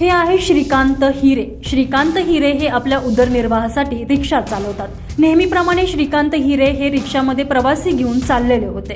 हे आहे श्रीकांत हिरे. श्रीकांत हिरे हे आपल्या उदरनिर्वाहासाठी रिक्षा चालवतात. नेहमीप्रमाणे श्रीकांत हिरे हे रिक्षामध्ये प्रवासी घेऊन चाललेले होते.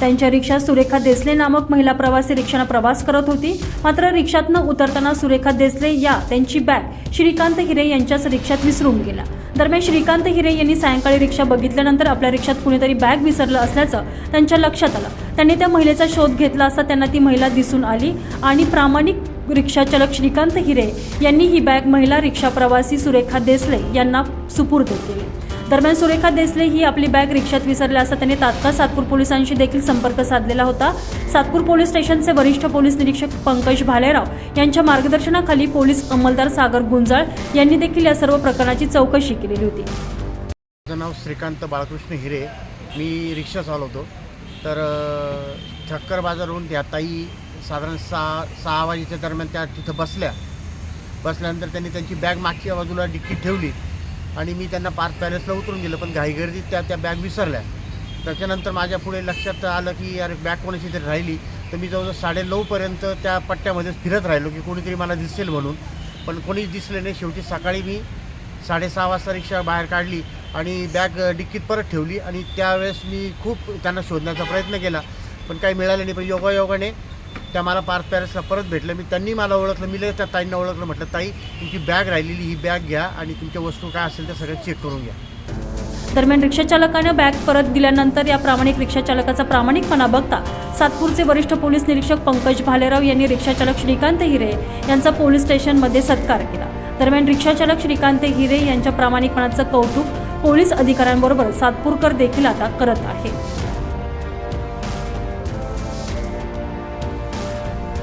त्यांच्या रिक्षात सुरेखा देसले नामक महिला प्रवासी रिक्षानं प्रवास करत होती. मात्र रिक्षातनं उतरताना सुरेखा देसले या त्यांची बॅग श्रीकांत हिरे यांच्याच रिक्षात विसरून गेला. दरम्यान श्रीकांत हिरे यांनी सायंकाळी रिक्षा बघितल्यानंतर आपल्या रिक्षात कुणीतरी बॅग विसरलं असल्याचं त्यांच्या लक्षात आलं. त्यांनी त्या महिलेचा शोध घेतला असता त्यांना ती महिला दिसून आली आणि प्रामाणिक रिक्षाचालक श्रीकांत हिरे यांनी ही बॅग महिला रिक्षा प्रवासी सुरेखा देसले यांना सुपूर्द केली. दरम्यान सुरेखा देसले ही आपली बॅग रिक्षात विसरली असता त्यांनी तात्काळ सातपूर पोलिसांशी देखील संपर्क साधलेला होता. सातपूर पोलीस स्टेशनचे वरिष्ठ पोलीस निरीक्षक पंकज भालेराव यांच्या मार्गदर्शनाखाली पोलीस अंमलदार सागर गुंजाळ यांनी देखील या सर्व प्रकरणाची चौकशी केलेली होती. माझं नाव श्रीकांत बाळकृष्ण हिरे. मी रिक्षा चालवतो. तर ठक्कर बाजारहून त्या ताई साधारण सहा सहा वाजेच्या दरम्यान त्या तिथं बसल्या. बसल्यानंतर त्यांनी त्यांची बॅग मागच्या बाजूला डिक्कीत ठेवली आणि मी त्यांना पार्क पॅलेसला उतरून गेलं पण घाईगर्दीत त्या त्या बॅग विसरल्या. त्याच्यानंतर माझ्या पुढे लक्षात आलं की अरे बॅग कोणाची तरी राहिली. तर मी जवळजवळ साडेनऊपर्यंत त्या पट्ट्यामध्ये फिरत राहिलो की कोणीतरी मला दिसेल म्हणून. पण कोणीच दिसले नाही. शेवटी सकाळी मी साडेसहा वाजता रिक्षा बाहेर काढली आणि बॅग डिक्कीत परत ठेवली आणि त्यावेळेस मी खूप त्यांना शोधण्याचा प्रयत्न केला. पण काही मिळालं नाही. पण योगायोगाने त्या मला पार्क पॅरेसला परत भेटलं. मी त्यांनी मला ओळखलं मी लगेच त्या ताईंना ओळखलं म्हटलं ताई तुमची बॅग राहिलेली ही बॅग घ्या आणि तुमच्या वस्तू काय असेल त्या सगळ्या चेक करून घ्या. दरम्यान रिक्षाचालकानं बॅग परत दिल्यानंतर या प्रामाणिक रिक्षाचालकाचा प्रामाणिकपणा बघता सातपूरचे वरिष्ठ पोलीस निरीक्षक पंकज भालेराव यांनी रिक्षाचालक श्रीकांत हिरे यांचा पोलीस स्टेशनमध्ये सत्कार केला. दरम्यान रिक्षाचालक श्रीकांत हिरे यांच्या प्रामाणिकपणाचं कौतुक पोलीस अधिकाऱ्यांबरोबर सातपूरकर देखील आता करत आहे.